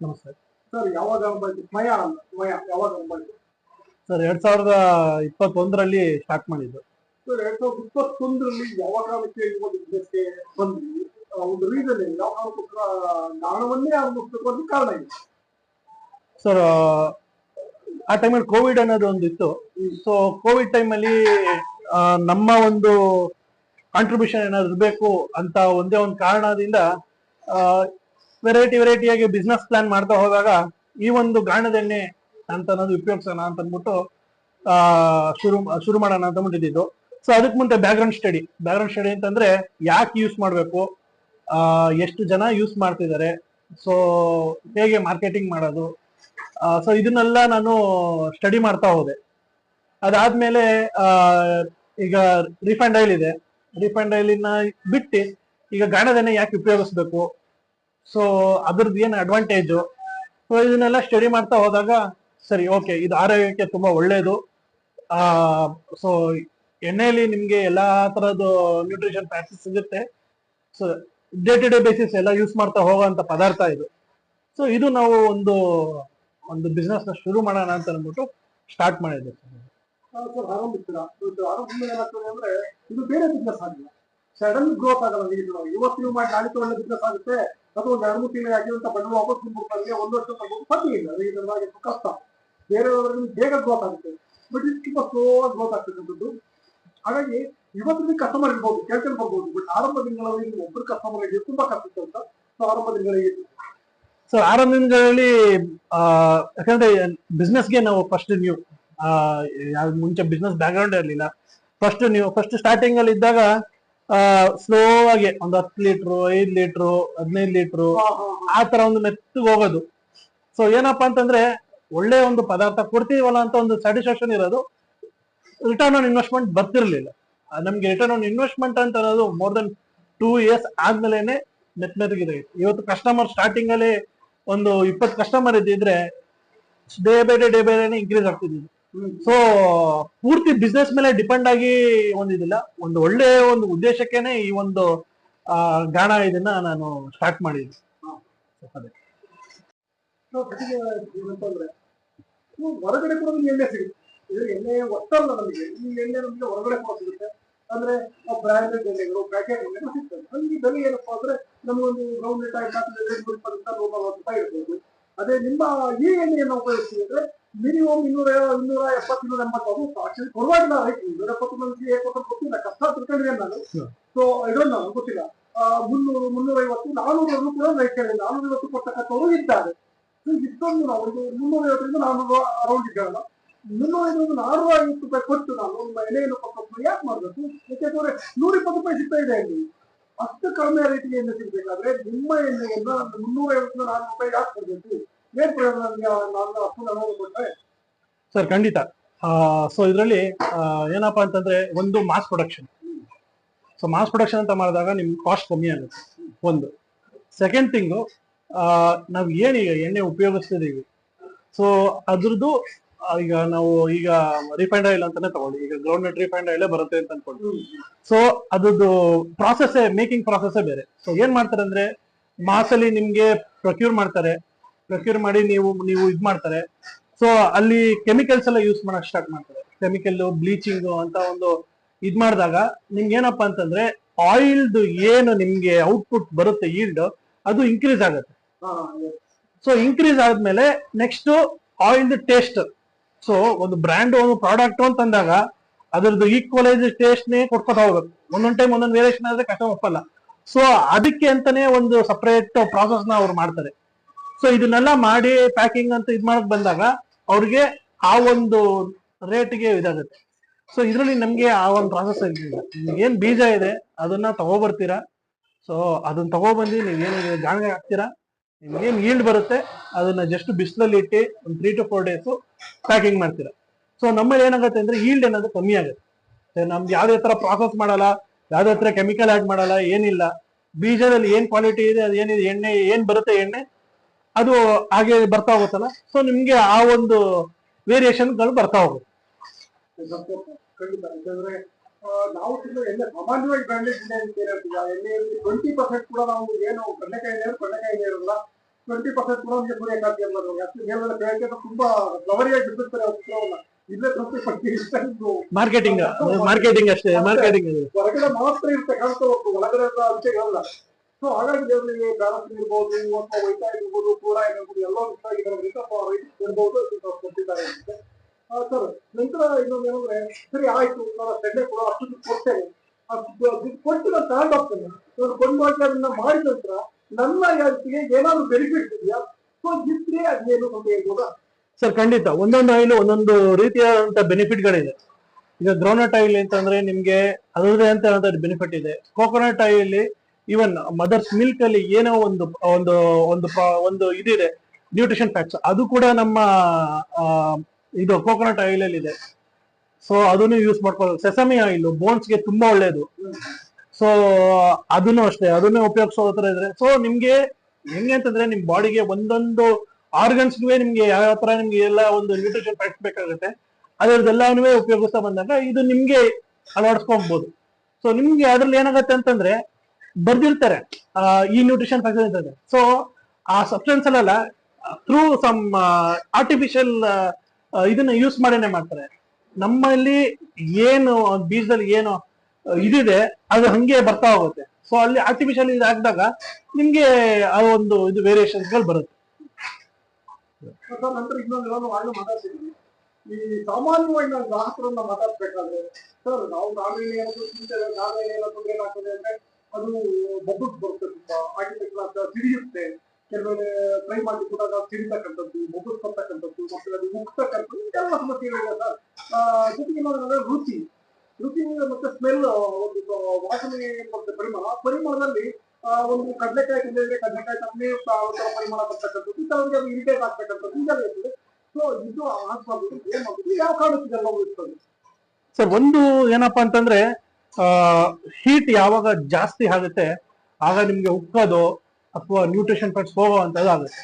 ನಮಸ್ತೆ. ಸರ್ ಯಾವಾಗ ಬಂತು ಸ್ಮಯ ಅಂತ ಯಾವಾಗ ಸರ್ ಎರಡ್ ಸಾವಿರದ ಇಪ್ಪತ್ತೊಂದರಲ್ಲಿ ಸ್ಟಾರ್ಟ್ ಮಾಡಿದ್ದು. ಸರ್ ಎರಡ್ ಸಾವಿರದ ಇಪ್ಪತ್ತೊಂದರಲ್ಲಿ ಯಾವ ಕಾರಣಕ್ಕೆ ಬಂದ್ರಿ ಆ, ಒಂದು ರೀಸನ್ ಯಾವ ಕಾರಣಕ್ಕೋಸ್ಕರ ದಾನವನ್ನೇ ಆರಂಭಿಸಬೇಕು ಅಂತ ಕಾರಣ ಇದೆ ಸರ್ ಆ ಟೈಮಲ್ಲಿ ಕೋವಿಡ್ ಅನ್ನೋದು ಒಂದು ಇತ್ತು ಸೊ ಕೋವಿಡ್ ಟೈಮಲ್ಲಿ ನಮ್ಮ ಒಂದು ಕಾಂಟ್ರಿಬ್ಯೂಷನ್ ಏನಾದ್ರು ಇರಬೇಕು ಅಂತ ಒಂದೇ ಒಂದು ಕಾರಣದಿಂದ ವೆರೈಟಿ ವೆರೈಟಿಯಾಗಿ ಬಿಸ್ನೆಸ್ ಪ್ಲಾನ್ ಮಾಡ್ತಾ ಹೋದಾಗ ಈ ಒಂದು ಗಾಣದೆಣ್ಣೆ ಅಂತ ಅನ್ನೋದು ಉಪಯೋಗಿಸೋಣ ಅಂತ ಅಂದ್ಬಿಟ್ಟು ಆ, ಶುರು ಶುರು ಮಾಡೋಣ ಅಂತ ಅಂದ್ಬಿಟ್ಟಿದ್ದು. ಸೊ ಅದಕ್ಕೆ ಮುಂದೆ ಬ್ಯಾಕ್ಗ್ರೌಂಡ್ ಸ್ಟಡಿ ಬ್ಯಾಕ್ಗ್ರೌಂಡ್ ಸ್ಟಡಿ ಅಂತಂದ್ರೆ ಯಾಕೆ ಯೂಸ್ ಮಾಡಬೇಕು? ಎಷ್ಟು ಜನ ಯೂಸ್ ಮಾಡ್ತಿದ್ದಾರೆ? ಸೊ ಹೇಗೆ ಮಾರ್ಕೆಟಿಂಗ್ ಮಾಡೋದು? ಸೊ ಇದನ್ನೆಲ್ಲ ನಾನು ಸ್ಟಡಿ ಮಾಡ್ತಾ ಹೋದೆ. ಅದಾದ್ಮೇಲೆ ಆ, ಈಗ ರಿಫೈಂಡ್ ಆಯಿಲ್ ಇದೆ. ರಿಫೈಂಡ್ ಆಯಿಲಿನ ಬಿಟ್ಟು ಈಗ ಗಾಣದೆಣ್ಣೆ ಯಾಕೆ ಉಪಯೋಗಿಸ್ಬೇಕು? ಸೊ ಅದ್ರದ್ದು ಏನು ಅಡ್ವಾಂಟೇಜು ಸೊ ಇದನ್ನೆಲ್ಲ ಸ್ಟಡಿ ಮಾಡ್ತಾ ಹೋದಾಗ, ಸರಿ ಓಕೆ ಇದು ಆರೋಗ್ಯಕ್ಕೆ ತುಂಬಾ ಒಳ್ಳೆಯದು ಸೊ ಎಣ್ಣೆಯಲ್ಲಿ ನಿಮಗೆ ಎಲ್ಲಾ ತರದ್ದು ನ್ಯೂಟ್ರಿಷನ್ ಪ್ಯಾಕ್ಸಸ್ ಸಿಗುತ್ತೆ. So day to day basis ಎಲ್ಲ ಯೂಸ್ ಮಾಡ್ತಾ ಹೋಗುವಂತ ಪದಾರ್ಥ ಇದು. ಸೊ ಇದು ನಾವು ಒಂದು ಒಂದು ಬಿಸ್ನೆಸ್ನ ಶುರು ಮಾಡೋಣ ಅಂತ ಅಂದ್ಬಿಟ್ಟು ಸ್ಟಾರ್ಟ್ ಮಾಡಿದ್ದೆ. ಸಡನ್ ಗ್ರೋತ್ ಆಗಲ್ಲ. ಇವತ್ತು ನೀವು ಮಾಡಿ ನಾಳೆ ಬಿಸ್ನೆಸ್ ಆಗುತ್ತೆ. ಅಥವಾ ಒಂದು ಎರಡು ಮೂರು ತಿಂಗಳು ಆಗಿರುವಂತ ಬಂಡವಾಳ ವಾಪಸ್ ತುಂಬಿಡ್ತಾರೆ ಒಂದು ವರ್ಷ ತಗೊಂಡು ಪಟ್ಟಿಲ್ಲ ಎಷ್ಟು ಕಷ್ಟ. ಬೇರೆಯವರಲ್ಲಿ ಬೇಗ ಗ್ರೋತ್ ಆಗುತ್ತೆ. ಬಟ್ ಇದು ತುಂಬಾ ಸ್ಲೋ ಗ್ರೋತ್ ಆಗ್ತಕ್ಕಂಥದ್ದು ಹಾಗಾಗಿ ಇವತ್ತಿನ ಕಸ್ಟಮರ್ ಇರ್ಬೋದು ಕೇಳ್ಕೊಂಡು ಬರ್ಬೋದು ಬಟ್ ಆರಂಭ ದಿನಗಳಲ್ಲಿ ಒಬ್ಬರು ಕಸ್ಟಮರ್ ಆಗಿ ತುಂಬಾ ಕಷ್ಟ ಅಂತ ಸೊ ಆರಂಭ ದಿನಗಳಿಗೆ ಸೊ ಆರಂಭ ದಿನಗಳಲ್ಲಿ ಯಾಕಂದ್ರೆ ಬಿಸ್ನೆಸ್ಗೆ ನಾವು ಫಸ್ಟ್ ನೀವು ಮುಂಚೆ ಬಿಸ್ನೆಸ್ ಬ್ಯಾಕ್ಗ್ರೌಂಡ್ ಇರಲಿಲ್ಲ. ಫಸ್ಟ್ ನೀವು ಫಸ್ಟ್ ಸ್ಟಾರ್ಟಿಂಗ್ ಅಲ್ಲಿ ಇದ್ದಾಗ ಸ್ಲೋ ಆಗಿ ಒಂದು ಹತ್ತು ಲೀಟ್ರು ಐದ್ ಲೀಟ್ರು ಹದಿನೈದು ಲೀಟ್ರು ಆ ತರ ಒಂದು ಮೆತ್ತಗೆ ಹೋಗೋದು. ಸೊ ಏನಪ್ಪಾ ಅಂತಂದ್ರೆ ಒಳ್ಳೆ ಒಂದು ಪದಾರ್ಥ ಕೊಡ್ತೀವಲ್ಲ ಅಂತ ಒಂದು ಸ್ಯಾಟಿಸ್ಫ್ಯಾಕ್ಷನ್ ಇರೋದು. ರಿಟರ್ನ್ ಆನ್ ಇನ್ವೆಸ್ಟ್ಮೆಂಟ್ ಬರ್ತಿರ್ಲಿಲ್ಲ. ನಮ್ಗೆ ರಿಟರ್ನ್ ಆನ್ ಇನ್ವೆಸ್ಟ್ಮೆಂಟ್ ಅಂತ ಅನ್ನೋದು ಮೋರ್ ದನ್ ಟೂ ಇಯರ್ಸ್ ಆದ್ಮೇಲೆನೆ ಮೆತ್ ಮೆತ್ತಗಿದೆ ಇವತ್ತು ಕಸ್ಟಮರ್ ಸ್ಟಾರ್ಟಿಂಗ್ ಅಲ್ಲಿ ಒಂದು ಇಪ್ಪತ್ತು ಕಸ್ಟಮರ್ ಇದ್ದಿದ್ರೆ day by day day by ಡೇನೆ increase ಆಗ್ತಿದ್ದು ಸೊ ಪೂರ್ತಿ ಬಿಸ್ನೆಸ್ ಮೇಲೆ ಡಿಪೆಂಡ್ ಆಗಿ ಒಂದಿದಿಲ್ಲ ಒಂದು ಒಳ್ಳೆ ಒಂದು ಉದ್ದೇಶಕ್ಕೇನೆ ಈ ಒಂದು ಗಾಣ ಇದನ್ನ ನಾನು ಸ್ಟಾರ್ಟ್ ಮಾಡಿದ್ದೆ. ಅದೇ. ಸೊ ಜೊತೆಗೆ ಏನಂತಂದ್ರೆ ಇವು ಹೊರಗಡೆ ಕೂಡ ನಮ್ಗೆ ಎಣ್ಣೆ ಸಿಗುತ್ತೆ. ಎಣ್ಣೆ ಒತ್ತಲ್ಲ ನಮಗೆ. ಈ ಎಣ್ಣೆ ನಮಗೆ ಹೊರಗಡೆ ಕೂಡ ಸಿಗುತ್ತೆ. ಅಂದ್ರೆ ಬ್ರಾಂಡೆಡ್ ಎಣ್ಣೆಗಳು ಪ್ಯಾಕೆಟ್ ಎಣ್ಣೆಗಳು ಸಿಗ್ತವೆ. ನಮಗೆ ಬೆಲೆ ಏನಪ್ಪಾ ಅಂದ್ರೆ ನಮಗೊಂದು ಗ್ರೌಂಡ್ ರೇಟ್ ಆಗಿ ರೂಪಾಯಿ ಇರ್ಬೋದು. ಅದೇ ನಿಮ್ಮ ಈ ಎಣ್ಣೆಯನ್ನು ಉಪಯೋಗಿಸ್ತೀವಿ ಅಂದ್ರೆ ಮಿನಿಮಮ್ ಇನ್ನೂರ ಇನ್ನೂರ ಎಪ್ಪತ್ತು ಇನ್ನೂರ ಎಂಬತ್ತು ಅದು ಆಕ್ಚುಲಿ ಪರವಾಗಿಲ್ಲ ರೈಟ್ ಇನ್ನೂರ ಎಪ್ಪತ್ತು ಮಂದಿ ಕೊಟ್ಟು ಗೊತ್ತಿಲ್ಲ. ಕಷ್ಟ ತಿಳ್ಕೊಂಡಿದ್ದೇನೆ ನಾನು. ಸೊ ಇದನ್ನ ನಾನು ಗೊತ್ತಿಲ್ಲ. ಮುನ್ನೂರು ಮುನ್ನೂರೈವತ್ತು ನಾನೂರನ್ನು ಕೂಡ ರೈಟ್ ಕೇಳಿಲ್ಲ ನಾನೂರೈವತ್ತು ಕೊಡ್ತಕ್ಕಂಥವ್ರು ಇದ್ದಾರೆ. ಸೊ ಇಷ್ಟೊಂದು ನಾವು ಒಂದು ಮುನ್ನೂರೈವತ್ತರಿಂದ ನಾನೂರು ಅರೌಂಡ್ ಇದ್ದಾರಲ್ಲ. ಮುನ್ನೂರೈವತ್ತು ನಾನೂರ ಐವತ್ತು ರೂಪಾಯಿ ಕೊಟ್ಟು ನಾನು ನಿಮ್ಮ ಎಲೆಯನ್ನು ಕೊಟ್ಟು ಯಾಕೆ ಮಾಡಬೇಕು? ಯಾಕೆಂದ್ರೆ ನೂರ ಇಪ್ಪತ್ತು ರೂಪಾಯಿ ಸಿಗ್ತಾ ಇದೆ ಅಲ್ಲಿ. ಅಷ್ಟು ಕಡಿಮೆ ರೇಟಿಗೆ ಎಣ್ಣೆ ಸಿಗಬೇಕಾದ್ರೆ ನಿಮ್ಮ ಎಣ್ಣೆಯನ್ನು ಮುನ್ನೂರೈವತ್ತು ನಾನೂರು ರೂಪಾಯಿ ಯಾಕೆ ಕೊಡ್ಬೇಕು ಸರ್ ಖಂಡಿತ. ಸೊ ಇದರಲ್ಲಿ ಏನಪ್ಪಾ ಅಂತಂದ್ರೆ ಒಂದು mass production so mass production ಅಂತ ಮಾಡಿದಾಗ ನಿಮ್ಗೆ ಕಾಸ್ಟ್ ಕಮ್ಮಿ ಆಗುತ್ತೆ. ಒಂದು. ಸೆಕೆಂಡ್ ಥಿಂಗು ನಾವು ಏನೀಗ ಎಣ್ಣೆ ಉಪಯೋಗಿಸ್ತಿದೀವಿ. ಸೊ ಅದ್ರದ್ದು ಈಗ ನಾವು ಈಗ ರಿಫೈಂಡ್ ಆಯಿಲ್ ಅಂತಾನೆ ತಗೊಳ್ಳಿ. ಈಗ ಗ್ರೌಂಡ್ ರಿಫೈಂಡ್ ಆಯಿಲೇ ಬರುತ್ತೆ ಅಂತ ಅನ್ಕೊಂಡು. ಸೊ ಅದ್ರದ್ದು ಪ್ರಾಸೆಸ್ ಮೇಕಿಂಗ್ ಪ್ರಾಸೆಸ್ ಬೇರೆ. ಸೊ ಏನ್ ಮಾಡ್ತಾರೆ ಅಂದ್ರೆ ಮಾಸಲ್ಲಿ ನಿಮ್ಗೆ ಪ್ರೊಕ್ಯೂರ್ ಮಾಡ್ತಾರೆ. ಪ್ರೊಕ್ಯೂರ್ ಮಾಡಿ ನೀವು ನೀವು ಇದು ಮಾಡ್ತಾರೆ. ಸೊ ಅಲ್ಲಿ ಕೆಮಿಕಲ್ಸ್ ಎಲ್ಲ ಯೂಸ್ ಮಾಡಕ್ ಸ್ಟಾರ್ಟ್ ಮಾಡ್ತಾರೆ. ಕೆಮಿಕಲ್ ಬ್ಲೀಚಿಂಗ್ ಅಂತ ಒಂದು ಇದ್ ಮಾಡಿದಾಗ ನಿಮ್ಗೆ ಏನಪ್ಪಾ ಅಂತಂದ್ರೆ ಆಯಿಲ್ದು ಏನು ನಿಮ್ಗೆ ಔಟ್ಪುಟ್ ಬರುತ್ತೆ ಈಲ್ಡ್ ಅದು ಇನ್ಕ್ರೀಸ್ ಆಗುತ್ತೆ. ಸೊ ಇನ್ಕ್ರೀಸ್ ಆದ್ಮೇಲೆ ನೆಕ್ಸ್ಟ್ ಆಯಿಲ್ದು ಟೇಸ್ಟ್ ಸೊ ಒಂದು ಬ್ರ್ಯಾಂಡ್ ಒಂದು ಪ್ರಾಡಕ್ಟ್ ಅಂತಂದಾಗ ಅದ್ರದ್ದು ಈಕ್ವಲೈಸ್ ಟೇಸ್ಟ್ ನೇ ಕೊಡ್ಕೊತಾ ಹೋಗ್ಬೇಕು. ಒಂದೊಂದ್ ಟೈಮ್ ಒಂದೊಂದು ವೇರಿಯೇಷನ್ ಆದ್ರೆ ಕಷ್ಟ ಒಪ್ಪಲ್ಲ. ಸೊ ಅದಕ್ಕೆ ಅಂತಾನೆ ಒಂದು ಸಪರೇಟ್ ಪ್ರಾಸೆಸ್ನ ಅವ್ರು ಮಾಡ್ತಾರೆ. ಸೊ ಇದನ್ನೆಲ್ಲ ಮಾಡಿ ಪ್ಯಾಕಿಂಗ್ ಅಂತ ಇದ್ ಮಾಡಕ್ ಬಂದಾಗ ಅವ್ರಿಗೆ ಆ ಒಂದು ರೇಟ್ಗೆ ಇದಾಗುತ್ತೆ. ಸೊ ಇದರಲ್ಲಿ ನಮ್ಗೆ ಆ ಒಂದು ಪ್ರಾಸೆಸ್ ಏನ್ ಬೀಜ ಇದೆ, ಅದನ್ನ ತಗೋಬರ್ತೀರಾ? ಸೊ ಅದನ್ನ ತಗೊಬಂದು ನೀವು ಏನಿದೆ ಗಾಣಿಗೆ ಹಾಕ್ತೀರಾ? ನಿಮ್ಗೇನ್ ಈಲ್ಡ್ ಬರುತ್ತೆ, ಅದನ್ನ ಜಸ್ಟ್ ಬಿಸಿಲಲ್ಲಿ ಇಟ್ಟು ಒಂದು three to four days packing ಮಾಡ್ತೀರಾ. ಸೊ ನಮ್ಮಲ್ಲಿ ಏನಾಗುತ್ತೆ ಅಂದ್ರೆ ಈಲ್ಡ್ ಅನ್ನೋದು ಕಮ್ಮಿ ಆಗುತ್ತೆ. ನಮ್ಗೆ ಯಾವ್ದೇ ತರ ಪ್ರಾಸೆಸ್ ಮಾಡಲ್ಲ, ಯಾವ್ದೇ ತರ ಕೆಮಿಕಲ್ ಆಡ್ ಮಾಡಲ್ಲ, ಏನಿಲ್ಲ. ಬೀಜದಲ್ಲಿ ಏನ್ ಕ್ವಾಲಿಟಿ ಇದೆ, ಅದು ಏನಿದೆ, ಎಣ್ಣೆ, ಏನ್ ಬರುತ್ತೆ ಎಣ್ಣೆ? ಅದು ಹಾಗೆ ಬರ್ತಾ ಹೋಗುತ್ತಲ್ಲ? ಸೊ ನಿಮ್ಗೆ ಆ ಒಂದು ವೇರಿಯೇಷನ್ಗಳು ಬರ್ತಾ ಹೋಗುತ್ತೆ. ಖಂಡಿತ ಯಾಕಂದ್ರೆ ನಾವು ಎಲ್ಲ ಸಾಮಾನ್ಯವಾಗಿ ಎಣ್ಣೆಯಲ್ಲಿ ಟ್ವೆಂಟಿ ಪರ್ಸೆಂಟ್ ಕೂಡ ನಾವು ಏನು ಕಡಲೆಕಾಯಿ ಕಡಲೆಕಾಯಿ ಟ್ವೆಂಟಿ ಪರ್ಸೆಂಟ್ ಕೂಡ ನಮಗೆ ಅನ್ನೋದು ಅಷ್ಟು ತುಂಬಾ ಫ್ಲವರಿಯಾಗಿ ಬಿಟ್ಟಿರ್ತಾರೆ ಇಲ್ಲೇ ಮಾರ್ಕೆಟಿಂಗ್ ಮಾರ್ಕೆಟಿಂಗ್ ಅಷ್ಟೇ ಮಾರ್ಕೆಟಿಂಗ್ ಹೊರಗಡೆ ಮಾತ್ರ ಇರುತ್ತೆ ಕಾಣ್ತಾ ಹೋಗ್ತು ಒಳಗಡೆ ಅಂಶಗಳಲ್ಲ ಸೊ ಹಾಗಾಗಿ ದೇವರಿಗೆ ಬ್ಯಾಲೆನ್ಸ್ ಇರ್ಬೋದು ಅಥವಾ ವೈತಾ ಇರ್ಬೋದು ಕೂಡ ಇರ್ಬೋದು ಎಲ್ಲ ರೈಟ್ ಇರ್ಬೋದು ಕೊಟ್ಟಿದ್ದಾರೆ ಸರ್ ನಂತರ ಇನ್ನೊಂದು ಏನಂದ್ರೆ, ಸರಿ, ಆಯ್ತು, ನಾನು ಸೆಂಡೆ ಕೂಡ ಅಷ್ಟು ದುಡ್ಡು ಕೊಡ್ತೇನೆ. ದುಡ್ಡು ಕೊಟ್ಟು ನಾನು ತಗೊಂಡು ಹೋಗ್ತೇನೆ. ನಾನು ಕೊಂಡು ಹೋಗಿ ಅದನ್ನ ಮಾಡಿದ ನಂತರ ನನ್ನ ಯಾರಿಗೆ ಏನಾದ್ರು ಬೆನಿಫಿಟ್ ಇದೆಯಾ? ಸೊ ಇದ್ರೆ ಅದೇನು ಅಂತ ಹೇಳ್ಬೋದಾ? ಸರ್ ಖಂಡಿತ. ಒಂದೊಂದು ಆಯಿಲ್ ಒಂದೊಂದು ರೀತಿಯಾದಂತ ಬೆನಿಫಿಟ್ಗಳಿದೆ ಈಗ ಗ್ರೌಂಡ್ನಟ್ ಆಯಿಲ್ ಅಂತಂದ್ರೆ ನಿಮ್ಗೆ ಅದರದೇ ಅಂತ ಬೆನಿಫಿಟ್ ಇದೆ. Coconut oil even mother's milk ಅಲ್ಲಿ ಏನೋ ಒಂದು ಒಂದು ಒಂದು ಒಂದು ಇದಿದೆ ನ್ಯೂಟ್ರಿಷನ್ ಫ್ಯಾಕ್ಟ್ಸ್ ಅದು ಕೂಡ ನಮ್ಮ ಇದು ಕೋಕೋನಟ್ ಆಯಿಲ್ ಅಲ್ಲಿ ಇದೆ. ಸೊ ಅದನ್ನು ಯೂಸ್ ಮಾಡ್ಕೊಳ್ಳೋದು. ಸೆಸಮಿ ಆಯಿಲ್ ಬೋನ್ಸ್ಗೆ ತುಂಬಾ ಒಳ್ಳೇದು. ಸೊ ಅದನ್ನು ಅಷ್ಟೇ, ಅದನ್ನೇ ಉಪಯೋಗಿಸೋದ್ರ ಇದ್ರೆ. ಸೊ ನಿಮ್ಗೆ ಹೆಂಗೆ ಅಂತಂದ್ರೆ ನಿಮ್ ಬಾಡಿಗೆ ಒಂದೊಂದು ಆರ್ಗನ್ಸ್ಗೆ ನಿಮ್ಗೆ ಯಾವ ತರ ನಿಮ್ಗೆ ಎಲ್ಲ ಒಂದು ನ್ಯೂಟ್ರಿಷನ್ ಫ್ಯಾಕ್ಟ್ಸ್ ಬೇಕಾಗುತ್ತೆ, ಅದರದ್ದೆಲ್ಲವನ್ನೂ ಉಪಯೋಗಿಸ್ತಾ ಬಂದಾಗ ಇದು ನಿಮ್ಗೆ ಅಳವಡಿಸ್ಕೊಬಹುದು ಸೊ ನಿಮ್ಗೆ ಅದ್ರಲ್ಲಿ ಏನಾಗುತ್ತೆ ಅಂತಂದ್ರೆ ಬರ್ದಿರ್ತಾರೆ. ಈ ನ್ಯೂಟ್ರಿಷನ್ ಅಂತಂದ್ರೆ ಸೊ ಆ ಸಬ್ಸ್ಟೆನ್ಸ್ ಅಲ್ಲೆಲ್ಲ ಥ್ರೂ ಸಮ್ ಆರ್ಟಿಫಿಷಿಯಲ್ ಇದನ್ನ ಯೂಸ್ ಮಾಡೇನೆ ಮಾಡ್ತಾರೆ. ನಮ್ಮಲ್ಲಿ ಏನು, ಬೀಜದಲ್ಲಿ ಏನು ಇದಿದೆ, ಅದು ಹಂಗೆ ಬರ್ತಾ ಹೋಗುತ್ತೆ. ಸೊ ಅಲ್ಲಿ ಆರ್ಟಿಫಿಷಿಯಲ್ ಇದು ನಿಮ್ಗೆ ಆ ಒಂದು ಇದು ವೇರಿಯೇಷನ್ಸ್ಗಳು ಬರುತ್ತೆ. ನಂತರ ಈ ಸಾಮಾನ್ಯವಾಗಿ ನಾವು ಗ್ರಾಹಕರನ್ನ ಮಾತಾಡ್ಬೇಕಾದ್ರೆ, ಸರ್, ನಾವು ನಾವೇನು ಏನಾದ್ರು ಏನಾಗ್ತದೆ ಅಂದ್ರೆ ಅದು ಬಬ್ಬಸ್ ಬರುತ್ತೆ ತುಂಬಾ ಕ್ಲಾಸ್ ಸಿಡಿಯುತ್ತೆ ಕೆಲವೊಮ್ಮೆ ಫ್ರೈ ಮಾಡಿ ಕೊಟ್ಟಾಗ ಸಿಡಿತಕ್ಕಂಥದ್ದು ಬಬ್ಬಸ್ ಬರ್ತಕ್ಕಂಥದ್ದು ಮತ್ತೆ ಅದು ಮುಗ್ತಕ್ಕಂಥದ್ದು ಇದೆಲ್ಲ ಸಮಸ್ಯೆಗಳಿದೆ ಸರ್ ಜೊತೆಗೆ ಏನಂದ್ರೆ ರುಚಿ ರುಚಿ ಮತ್ತೆ ಸ್ಮೆಲ್ ಒಂದು ವಾಸನೆ ಮತ್ತೆ ಪರಿಮಳ ಪರಿಮಳದಲ್ಲಿ ಒಂದು ಕಡಲೆಕಾಯಿ ತಿಂದಿದ್ರೆ ಕಡಲೆಕಾಯಿ ತಮ್ಮೇ ಒಂಥರ ಪರಿಮಳ ಬರ್ತಕ್ಕಂಥದ್ದು ಕೆಲವರಿಗೆ ಅದು ಇರಿಟೇಟ್ ಆಗ್ತಕ್ಕಂಥದ್ದು ಇಂಥ ಇರ್ತದೆ ಸೊ ಇದು ಆಸ್ವಾದ ಏನ್ ಮಾಡ್ತೀವಿ ಯಾವ ಕಾರಣಕ್ಕೆ ಇದೆಲ್ಲ ಸರ್ ಒಂದು ಏನಪ್ಪಾ ಅಂತಂದ್ರೆ ಹೀಟ್ ಯಾವಾಗ ಜಾಸ್ತಿ ಆಗುತ್ತೆ, ಆಗ ನಿಮ್ಗೆ ಉಕ್ಕೋದು ಅಥವಾ ನ್ಯೂಟ್ರಿಷನ್ ಫ್ಯಾಕ್ಟ್ಸ್ ಹೋಗುವಂತದ್ದು ಆಗುತ್ತೆ.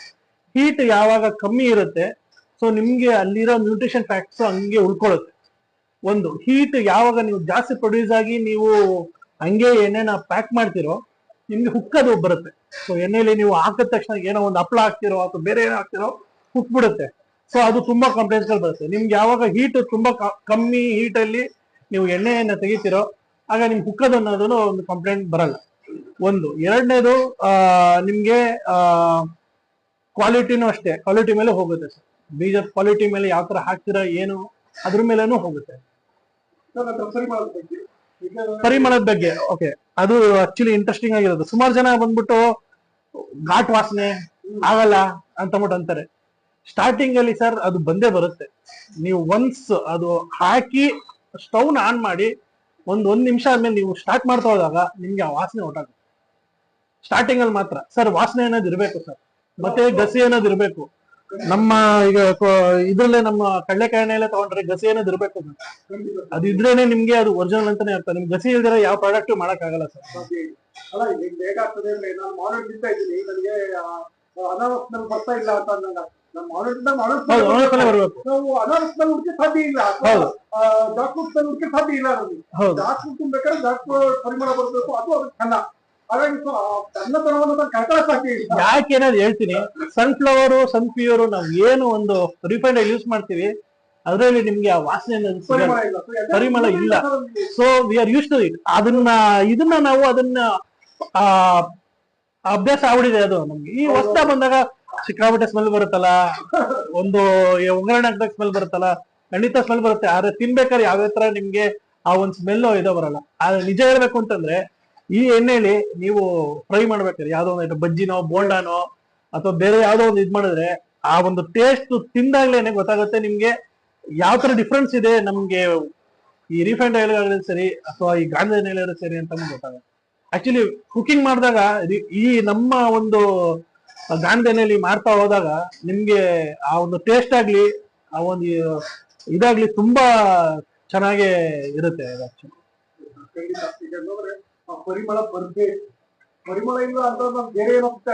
ಹೀಟ್ ಯಾವಾಗ ಕಮ್ಮಿ ಇರುತ್ತೆ ಸೊ ನಿಮ್ಗೆ ಅಲ್ಲಿರೋ ನ್ಯೂಟ್ರಿಷನ್ ಫ್ಯಾಕ್ಟ್ಸ್ ಹಂಗೆ ಉಳ್ಕೊಳ್ಳುತ್ತೆ. ಒಂದು ಹೀಟ್ ಯಾವಾಗ ನೀವು ಜಾಸ್ತಿ ಪ್ರೊಡ್ಯೂಸ್ ಆಗಿ ನೀವು ಹಂಗೆ ಎಣ್ಣೆನ ಪ್ಯಾಕ್ ಮಾಡ್ತಿರೋ, ನಿಮ್ಗೆ ಹುಕ್ಕದು ಬರುತ್ತೆ. ಸೊ ಎಣ್ಣೆಲಿ ನೀವು ಹಾಕಿದ ತಕ್ಷಣ ಏನೋ ಒಂದು ಹಪ್ಳ ಹಾಕ್ತಿರೋ ಅಥವಾ ಬೇರೆ ಏನೋ ಹಾಕ್ತಿರೋ ಹುಕ್ಬಿಡುತ್ತೆ ಸೊ ಅದು ತುಂಬಾ ಕಂಪ್ಲೇಂಟ್ಸ್ ಬರುತ್ತೆ. ನಿಮ್ಗೆ ಯಾವಾಗ ಹೀಟ್ ತುಂಬಾ ಕಮ್ಮಿ ಹೀಟಲ್ಲಿ ನೀವು ಎಣ್ಣೆಯನ್ನ ತೆಗಿತೀರೋ ಆಗ ನಿಮ್ ಕುಕ್ಕದ್ ಅನ್ನೋದನ್ನು ಒಂದು ಕಂಪ್ಲೇಂಟ್ ಬರಲ್ಲ. ಒಂದು. ಎರಡನೇದು ಆ, ನಿಮ್ಗೆ ಕ್ವಾಲಿಟಿನೂ ಅಷ್ಟೇ. ಕ್ವಾಲಿಟಿ ಮೇಲೆ ಹೋಗುತ್ತೆ ಸರ್. ಬೀಜದ ಕ್ವಾಲಿಟಿ ಮೇಲೆ ಯಾವ ತರ ಹಾಕ್ತೀರಾ ಏನು ಅದ್ರ ಮೇಲೇನೂ ಹೋಗುತ್ತೆ. ಪರಿಮಳದ ಬಗ್ಗೆ ಓಕೆ ಅದು ಆಕ್ಚುಲಿ ಇಂಟ್ರೆಸ್ಟಿಂಗ್ ಆಗಿರೋದು. ಸುಮಾರು ಜನ ಬಂದ್ಬಿಟ್ಟು ಘಾಟ್ ವಾಸನೆ ಆಗಲ್ಲ ಅಂತ ಅಂತಾರೆ. ಸ್ಟಾರ್ಟಿಂಗ್ ಅಲ್ಲಿ ಸರ್ ಅದು ಬಂದೇ ಬರುತ್ತೆ. ನೀವು ಒನ್ಸ್ ಅದು ಹಾಕಿ ಸ್ಟವ್ನ ಆನ್ ಮಾಡಿ ಒಂದ್ ಒಂದ್ ನಿಮಿಷ ಆದ್ಮೇಲೆ ನೀವು ಸ್ಟಾರ್ಟ್ ಮಾಡ್ತಾ ಹೋದಾಗ ನಿಮ್ಗೆ ಆ ವಾಸನೆ ಹೊರಟಾಗುತ್ತೆ ಸ್ಟಾರ್ಟಿಂಗ್ ಅಲ್ಲಿ ಮಾತ್ರ. ಸರ್ ವಾಸನೆ ಅನ್ನೋದು ಇರಬೇಕು ಸರ್ ಮತ್ತೆ ಗಸಿ ಅನ್ನೋದು ಇರಬೇಕು. ನಮ್ಮ ಈಗ ಇದ್ರಲ್ಲೇ ನಮ್ಮ ಕಡಲೆಕಾಯಿನೆಲ್ಲ ತಗೊಂಡ್ರೆ ಗಸಿ ಅನ್ನೋದು ಇರಬೇಕು ಸರ್ ಅದು ಇದ್ರೇನೆ ನಿಮ್ಗೆ ಅದು ಒರಿಜಿನಲ್ ಅಂತಾನೆ ಅರ್ಥ. ನಿಮ್ಗೆ ಗಸಿ ಇಲ್ದಿರ ಯಾವ ಪ್ರಾಡಕ್ಟ್ ಮಾಡಕ್ ಆಗಲ್ಲ ಸರ್. ಅಲ್ಲ ಹೇಗಾಗ್ತದೆ ಅಂದ್ರೆ ನಾನು ಮಾರ್ನಿಂಗ್ ತಿಂತಾ ನನಗೆ ಬರ್ತಾ ಇಲ್ಲ ಅಂತ ಬರ್ಬೇಕು. ನಾವು ಹುಡುಕಿ ಸಾಧ್ಯ ಇಲ್ಲ. ಹುಡುಕಿ ಸಾಧ್ಯ ಇಲ್ಲ ನಮಗೆ. ಹೌದು. ಡಾಕ್ಟರ್ ತುಂಬಬೇಕಾದ್ರೆ ಡಾಕ್ಟರ್ ಪರಿಮಳ ಬರಬೇಕು. ಅದು ಹಾಗಾಗಿ ಸಾಧ್ಯ ಇಲ್ಲ. ಯಾಕೆ ಏನಾದ್ರು ಹೇಳ್ತೀನಿ? ಸನ್ಫ್ಲವರ್ ಸನ್ಫ್ಯೂರ್ ನಾವು ಏನು ಒಂದು ರಿಫೈಂಡ್ ಯೂಸ್ ಮಾಡ್ತೀವಿ ಅದರಲ್ಲಿ ನಿಮ್ಗೆ ಆ ವಾಸನೆ ಪರಿಮಳ ಇಲ್ಲ. So we are use to it ಅದನ್ನ ಇದನ್ನ ನಾವು ಅದನ್ನ ಆ ಅಭ್ಯಾಸ ಆಗ್ಬಿಡಿದೆ ಅದು ನಮ್ಗೆ. ಈ ಹೊಸ ಬಂದಾಗ ಸಿಕ್ಕಾಪಟ್ಟೆ ಸ್ಮೆಲ್ ಬರುತ್ತಲ್ಲ? ಒಂದು ಒಗ್ಗರಣೆ ಹಾಕ್ದಾಗ ಸ್ಮೆಲ್ ಬರುತ್ತಲ್ಲ? ಖಂಡಿತ ಸ್ಮೆಲ್ ಬರುತ್ತೆ. ಆದ್ರೆ ತಿನ್ಬೇಕಾದ್ರೆ ಯಾವ್ಯಾವ ತರ ನಿಮ್ಗೆ ಆ ಒಂದ್ ಸ್ಮೆಲ್ ಇದೋ ಬರಲ್ಲ. ಆದ್ರೆ ನಿಜ ಹೇಳ್ಬೇಕು ಅಂತಂದ್ರೆ, ಈ ಎಣ್ಣೆಲಿ ನೀವು ಫ್ರೈ ಮಾಡ್ಬೇಕಾದ್ರೆ ಯಾವ್ದೋ ಒಂದು ಬಜ್ಜಿನೋ, ಬೋಂಡಾನೋ ಅಥವಾ ಬೇರೆ ಯಾವ್ದೋ ಒಂದು ಇದ್ ಮಾಡಿದ್ರೆ ಆ ಒಂದು ಟೇಸ್ಟ್ ತಿಂದಾಗ್ಲೇನೆ ಗೊತ್ತಾಗುತ್ತೆ ನಿಮ್ಗೆ ಯಾವ ತರ ಡಿಫ್ರೆನ್ಸ್ ಇದೆ ನಮ್ಗೆ ಈ ರೀಫೈಂಡ್ ಆಯಿಲ್ ಸರಿ ಅಥವಾ ಈ ಗಾಂಧಿ ಎಣ್ಣೆ ಸರಿ ಅಂತ ಗೊತ್ತಾಗುತ್ತೆ ಆಕ್ಚುಲಿ ಕುಕಿಂಗ್ ಮಾಡಿದಾಗ ಈ ನಮ್ಮ ಒಂದು ಗಾಂಧಿ ಎಣ್ಣೆಲಿ ಮಾಡ್ತಾ ಹೋದಾಗ ನಿಮ್ಗೆ ಆ ಒಂದು ಟೇಸ್ಟ್ ಆಗ್ಲಿ, ಆ ಒಂದು ಇದಾಗ್ಲಿ ತುಂಬಾ ಚೆನ್ನಾಗಿ ಇರುತ್ತೆ ಪರಿಮಳ ಬರ್ದೇ ಪರಿಮಳ ಇಲ್ಲ ಅಂತ ನಾವು ಬೇರೆ ಏನೋ ತಿಂತಾ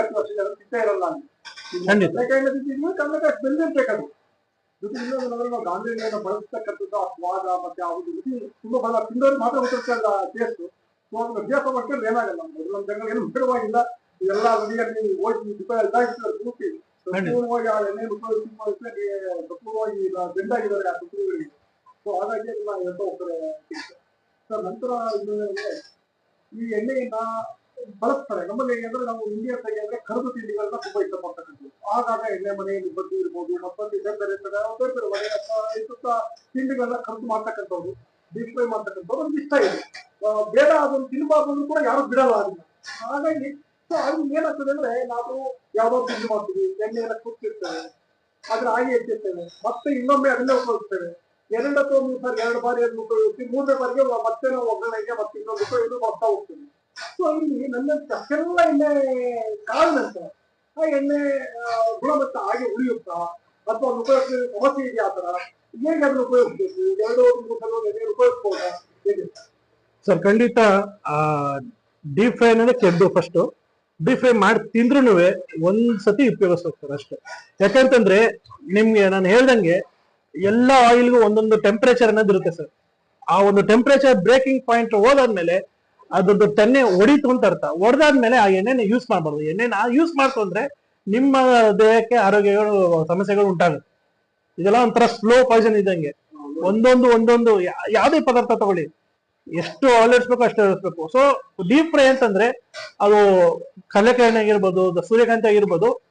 ಇರಲ್ಲ ಖಂಡಿತ. ಕನ್ನಡ ಸ್ಮೆಲ್ ಇರ್ಬೇಕದು ಜೊತೆ ಇನ್ನೊಂದು ಅಂದ್ರೆ ನಾವು ಗಾಂಧಿ ಬಳಸ್ತಕ್ಕಂಥದ್ದು ಆ ಸ್ವಾದ ಮತ್ತೆ ಆ ಒಂದು ರುಚಿ ತುಂಬಾ ಬಹಳ ತಿಂದವ್ರಿಗೆ ಮಾತ್ರ ಟೇಸ್ಟ್ ಸೊ ಅದನ್ನ ಅಭ್ಯಾಸ ಮಾಡ್ಕೊಂಡು ಏನಾಗಲ್ಲ. ನಮ್ಮ ಜನಗಳು ಏನು ಬಿಡುವಾಗಿಲ್ಲ ನದಿಯಲ್ಲಿ ಹೋಗಿ ಪೂರ್ತಿ. ಸಂಪೂರ್ಣವಾಗಿ ಆ ಎಣ್ಣೆ ಉಪಯೋಗಿಸಿ ಸಂಪೂರ್ಣವಾಗಿ ಬೆಂದಾಗಿದ್ದಾರೆ ಆ ಸೊ ಹಾಗಾಗಿ ಅದನ್ನ ಹೇಳ್ತಾ ಹೋಗ್ತಾರೆ. ಸರ್ ನಂತರ ಇದು ಈ ಎಣ್ಣೆಯನ್ನ ಬಳಸ್ತಾರೆ. ನಮ್ಮಲ್ಲಿ ಏನಂದ್ರೆ ನಾವು ಇಂಡಿಯಾ ಸೈಡ್ ಅಂದ್ರೆ ಕರ್ದು ತಿಂಡಿಗಳನ್ನ ತುಂಬಾ ಇಷ್ಟಪಡ್ತಕ್ಕಂಥದ್ದು. ಆಗಾಗ ಎಣ್ಣೆ ಮನೆಯಲ್ಲಿ ಬಡ್ಡಿ ಇರ್ಬೋದು ಮತ್ತೊಂದು ಬೇರೆ ಬೇರೆ ತರ ಬೇರೆ ಬೇರೆ ಮನೆ ಸುತ್ತ ತಿಂಡಿಗಳನ್ನ ಕರ್ದು ಮಾಡ್ತಕ್ಕಂಥವ್ರು ಡೀಪ್ ಫ್ರೈ ಮಾಡ್ತಕ್ಕಂಥವ್ರು ಒಂದು ಇಷ್ಟ ಇದೆ ಬೇಡ ಅದನ್ನು ತಿನ್ಬಾರ್ದು ಕೂಡ ಯಾರು ಬಿಡಲ್ಲ ಅದನ್ನ. ಹಾಗಾಗಿ ಸೊ ಅಲ್ಲಿ ಏನಾಗ್ತದೆ ಅಂದ್ರೆ ನಾವು ಯಾವ್ದೋ ತಿಂಡಿ ಮಾಡ್ತೀವಿ, ಎಣ್ಣೆ ಎಲ್ಲ ಕೂತಿರ್ತೇವೆ ಅದ್ರ ಹಾಗೆ ಎತ್ತಿರ್ತೇವೆ ಮತ್ತೆ ಇನ್ನೊಮ್ಮೆ ಅದನ್ನೇ ಉಪಯೋಗಿಸ್ತೇವೆ. ಎರಡು ಅಥವಾ ಮೂರು ಸಾರಿ, ಎರಡು ಬಾರಿ ಅದನ್ನು ಉಪಯೋಗಿಸಿ, ಮೂರನೇ ಬಾರಿಗೆ ಮತ್ತೆ ನಾವು ಒಗ್ಗರಣೆಗೆ ಮತ್ತೆ ಇನ್ನೊಂದು ಉಪಯೋಗ ಮಾಡ್ತಾ ಹೋಗ್ತೀವಿ. ಸೊ ಇಲ್ಲಿ ನನ್ನ ಅಷ್ಟೆಲ್ಲ ಎಣ್ಣೆ ನಂತರ ಆ ಎಣ್ಣೆ ಗುಣಮಟ್ಟ ಹಾಗೆ ಉಳಿಯುತ್ತಾ? ಅಥವಾ ಒಂದು ಉಪಯೋಗಿಸಿದ ಸಮಸ್ಯೆ ಇದೆಯಾ ಆ ತರ ಹೇಗೆ ಅದನ್ನು ಉಪಯೋಗಿಸ್ಬೇಕು. ಎರಡು, ಮೂರು ಸಲ ಉಪಯೋಗಿಸ್ಬೋದಾ? ಹೇಗೆ? ಸರ್, ಖಂಡಿತ ಡೀಪ್ ಫ್ರೈ ಅನ್ನೋದೇ ಕೆದ್ದು ಫಸ್ಟ್ ಡೀಪ್ ಮಾಡಿ ತಿಂದ್ರು ಒಂದ್ಸತಿ ಸತಿ ಉಪಯೋಗಿಸ್ಬೇಕು ಸರ್ ಅಷ್ಟೇ. ಯಾಕಂತಂದ್ರೆ ನಿಮ್ಗೆ ನಾನು ಹೇಳ್ದಂಗೆ ಎಲ್ಲ ಆಯಿಲ್ಗೂ ಒಂದೊಂದು ಟೆಂಪರೇಚರ್ ಅನ್ನೋದು ಇರುತ್ತೆ ಸರ್. ಆ ಒಂದು ಟೆಂಪರೇಚರ್ ಬ್ರೇಕಿಂಗ್ ಪಾಯಿಂಟ್ ಹೋದಾದ್ಮೇಲೆ ಅದೊಂದು ತೆನ್ನೆ ಹೊಡಿತು ಅಂತ ಅರ್ಥ. ಹೊಡೆದಾದ್ಮೇಲೆ ಆ ಎಣ್ಣೆನ ಯೂಸ್ ಮಾಡಬಾರ್ದು. ಎಣ್ಣೆನ ಯೂಸ್ ಮಾಡ್ಕೊಂಡ್ರೆ ನಿಮ್ಮ ದೇಹಕ್ಕೆ ಆರೋಗ್ಯಗಳು, ಸಮಸ್ಯೆಗಳು ಉಂಟಾಗುತ್ತೆ. ಇದೆಲ್ಲ ಒಂಥರ ಸ್ಲೋ ಪಾಯ್ಸನ್ ಇದ್ದಂಗೆ. ಒಂದೊಂದು ಒಂದೊಂದು ಯಾವುದೇ ಪದಾರ್ಥ ತಗೊಳ್ಳಿ. ಎಷ್ಟು ಅಲರ್ಸ್ಬೇಕು ಅಷ್ಟು ಅಲರ್ಸ್ಬೇಕು ಸೊ ಡೀಪ್ ಫ್ರೈ ಅಂತಂದ್ರೆ, ಅದು ಕಡಲೆಕಾಯಿ ಆಗಿರ್ಬೋದು ಸೂರ್ಯಕಾಂತಿ ಆಗಿರ್ಬೋದು,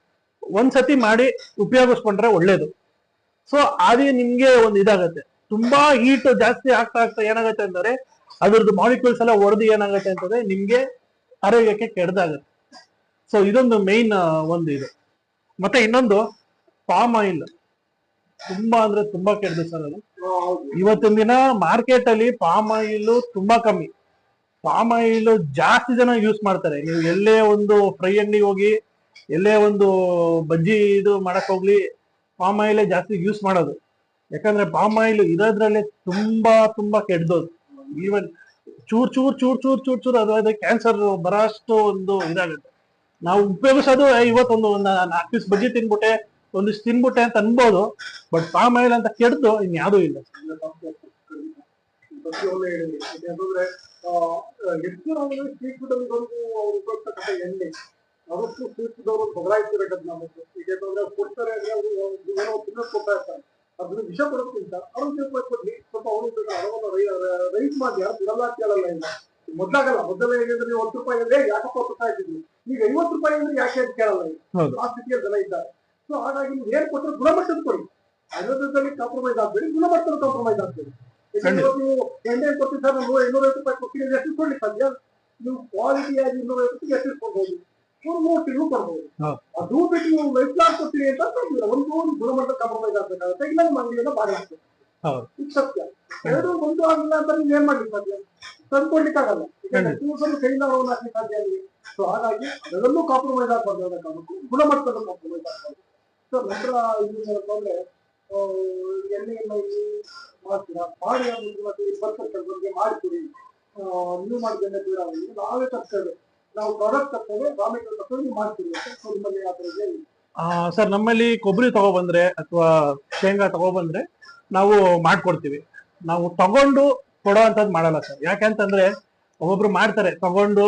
ಒಂದ್ಸತಿ ಮಾಡಿ ಉಪಯೋಗಿಸ್ಕೊಂಡ್ರೆ ಒಳ್ಳೇದು. ಸೊ ಅದೇ ನಿಮ್ಗೆ ಒಂದು ಇದಾಗತ್ತೆ. ತುಂಬಾ ಹೀಟ್ ಜಾಸ್ತಿ ಆಗ್ತಾ ಆಗ್ತಾ ಏನಾಗುತ್ತೆ ಅಂದ್ರೆ, ಅದ್ರದ್ದು ಮಾಲಿಕ್ಯೂಲ್ಸ್ ಎಲ್ಲ ಹೊಡೆದು ಏನಾಗುತ್ತೆ ಅಂತಂದ್ರೆ, ನಿಮ್ಗೆ ಆರೋಗ್ಯಕ್ಕೆ ಕೆಡ್ದಾಗತ್ತೆ. ಸೊ ಇದೊಂದು ಮೇನ್ ಒಂದು ಇದು. ಮತ್ತೆ ಇನ್ನೊಂದು ಪಾಮ್ ಆಯಿಲ್ ತುಂಬಾ ಅಂದ್ರೆ ತುಂಬಾ ಕೆಡ್ದು ಸರ್ ಅದು. ಇವತ್ತಿನ ದಿನ ಮಾರ್ಕೆಟ್ ಅಲ್ಲಿ ಪಾಮ್ ಆಯಿಲ್ ತುಂಬಾ ಕಮ್ಮಿ. ಪಾಮ್ ಆಯಿಲ್ ಜಾಸ್ತಿ ಜನ ಯೂಸ್ ಮಾಡ್ತಾರೆ. ನೀವು ಎಲ್ಲೇ ಒಂದು ಫ್ರೈ ಅಂಗಡಿ ಹೋಗಿ, ಎಲ್ಲೇ ಒಂದು ಬಜ್ಜಿ ಇದು ಮಾಡಕ್ ಹೋಗ್ಲಿ ಪಾಮ್ ಆಯಿಲ್ ಜಾಸ್ತಿ ಯೂಸ್ ಮಾಡೋದು. ಯಾಕಂದ್ರೆ ಪಾಮ್ ಆಯಿಲ್ ಇರೋದ್ರಲ್ಲೇ ತುಂಬಾ ತುಂಬಾ ಕೆಡ್ದೋದು. ಈವನ್ ಚೂರ್ ಚೂರ್ ಚೂರ್ ಚೂರ್ ಚೂರ್ ಚೂರ್ ಅದು, ಅದೇ ಕ್ಯಾನ್ಸರ್ ಬರೋಷ್ಟು ಒಂದು ಇದಾಗುತ್ತೆ. ನಾವು ಉಪಯೋಗಿಸೋದು ಇವತ್ತೊಂದು ಒಂದು ನಾಲ್ಕು ಪೀಸ್ ಬಜ್ಜಿ ತಿನ್ಬಿಟ್ಟೆ ಒಂದಿಷ್ಟು ತಿನ್ಬಿಟ್ಟೆ ಅಂತ ಅನ್ಬೋದು ಬಟ್ ಪಾಮ್ ಆಯಿಲ್ ಅಂತ ಕೆಡ್ದು ಇನ್ಯಾವುದೂ ಇಲ್ಲ ಪ್ರತಿಯೊಂದು ಹೇಳಿದೆ ಯಾಕಂದ್ರೆ ಆ, ಹೆಚ್ಚು ನಾವು ಸ್ಟ್ರೀಟ್ ಫುಡ್ ಅಲ್ಲಿ ಬಂದು ಅವ್ರು ಉಪಯೋಗಿಸ್ತಕ್ಕಂಥ ಎಣ್ಣೆ ಅವತ್ತು ಸ್ಟ್ರೀಟ್ ಫುಡ್ ಅವರು ಬದಲಾಯಿಸಬೇಕಂತ ನಾವು ಈಗ ಯಾಕಂದ್ರೆ ಅವ್ರು ಕೊಡ್ತಾರೆ ಅಂದ್ರೆ ಅವರು ಏನೋ ತಿನ್ನೋದು ಕೊಡ್ತಾ ಇರ್ತಾರೆ ಅದನ್ನ ವಿಷ ಕೊಡೋದ್ಕಿಂತ ಸ್ವಲ್ಪ ಅವರು ಅದನ್ನ ರೈಸ್ ಮಾಡಿ ಹೇಳಲ್ಲ ಇಲ್ಲ. ಮೊದ್ಲಾಗಲ್ಲ ಮೊದಲ ಹೇಗಿದ್ರೆ ನೀವು ಒಂದು ರೂಪಾಯಿ ಅಂದ್ರೆ ಯಾಕಪ್ಪ ಹತ್ತು ಇದ್ದೀವಿ ಈಗ ಐವತ್ತು ರೂಪಾಯಿ ಅಂದ್ರೆ ಯಾಕೆ ಅಂತ ಕೇಳಲ್ಲ ಆ ಸ್ಥಿತಿಯಲ್ಲಿ ಜನ ಇದ್ದಾರೆ ಸೊ ಹಾಗಾಗಿ ನೀವು ಏನ್ ಕೊಟ್ಟರೆ ಗುಣಮಟ್ಟದ ಕೊಡಿ. ಆಯುರ್ವೇದದಲ್ಲಿ ಕಾಂಪ್ರಮೈಸ್ ಆಗ್ಬೇಡಿ ಗುಣಮಟ್ಟದ ಕಾಂಪ್ರಮೈಸ್ ಆಗ್ಬೇಡಿ. ನೀವು ಎಣ್ಣೆ ಕೊಡ್ತೀವಿ ಸರ್ ಇನ್ನೂರೈವತ್ತು ರೂಪಾಯಿ ಅಂದ್ರೆ ಎಷ್ಟು ಕೊಡ್ಲಿಕ್ಕೆ ಸಾಧ್ಯ? ನೀವು ಕ್ವಾಲಿಟಿಯಾಗಿ ಇನ್ನೂರೈವತ್ತು ಎಷ್ಟು ಕೊಡ್ಬೋದು. ಮೂರು ಮೂರು ತಿಂಗಳು ಕೊಡ್ಬೋದು. ಅದು ಬಿಟ್ಟು ನೀವು ಲೈಫ್ ಲಾಸ್ ಕೊಡ್ತೀನಿ ಅಂತ ಕೊಡ್ತೀರ? ಒಂದು ಒಂದು ಗುಣಮಟ್ಟ ಕಾಂಪ್ರಮೈಸ್ ಆಗ್ಬೇಕಾಗುತ್ತೆ. ಇಲ್ಲ ನಮ್ಮ ಅಂಗಡಿಯಿಂದ ಹೌದು. ಇದು ಸತ್ಯ. ಎರಡು ಒಂದು ಆಗಿಲ್ಲ ಅಂತ ನೀವು ಏನ್ ಮಾಡ್ಲಿಕ್ಕೆ ಸಾಧ್ಯ? ತಂದ್ಕೊಡ್ಲಿಕ್ಕೆ ಆಗಲ್ಲ ಯಾಕಂದ್ರೆ ದಿವಸ ಕೈಯಿಂದ ನಾವು ಹಾಕ್ಲಿಕ್ಕೆ ಸಾಧ್ಯ ಸೊ ಹಾಗಾಗಿ ಅದರಲ್ಲೂ ಕಾಂಪ್ರಮೈಸ್ ಆಗ್ಬಾರ್ದು ಅನ್ನೋ ಕಾರಣಕ್ಕೂ ಗುಣಮಟ್ಟದ ಕಾಂಪ್ರಮೈಸ್ ಆಗ್ಬಾರ್ದು. ಸೊ ನಂತರ ಇದು ಏನಪ್ಪ ಅಂದ್ರೆ ಆ, ಎಣ್ಣೆಯನ್ನ ಇಲ್ಲಿ ಮಾಡ್ತೀರಾ? ಮಾಡಿ ಬರ್ತಕ್ಕಂಥ ಬಗ್ಗೆ ಮಾಡ್ತೀರಿ ನೀವು ಮಾಡಿದ ಎಣ್ಣೆ ಬೇಡ. ನಾವೇ ತರ್ತೇವೆ. ನಾವು ಪ್ರಾಡಕ್ಟ್ ತರ್ತೇವೆ ರಾ ಮೆಟೀರಿಯಲ್ ತರ್ತೇವೆ ನೀವು ಮಾಡ್ತೀವಿ ಅಂತ ಸೊ ನಿಮ್ಮಲ್ಲಿ ಆ ಥರ ಇದೆ ಸರ್ ನಮ್ಮಲ್ಲಿ ಕೊಬ್ಬರಿ ತಗೊಬಂದ್ರೆ ಅಥವಾ ಶೇಂಗಾ ತಗೊಬಂದ್ರೆ ನಾವು ಮಾಡ್ಕೊಡ್ತೀವಿ. ನಾವು ತಗೊಂಡು ಕೊಡೋ ಅಂತದ್ ಮಾಡಲ್ಲ ಸರ್ ಯಾಕೆಂತಂದ್ರೆ ಒಬ್ಬೊಬ್ರು ಮಾಡ್ತಾರೆ. ತಗೊಂಡು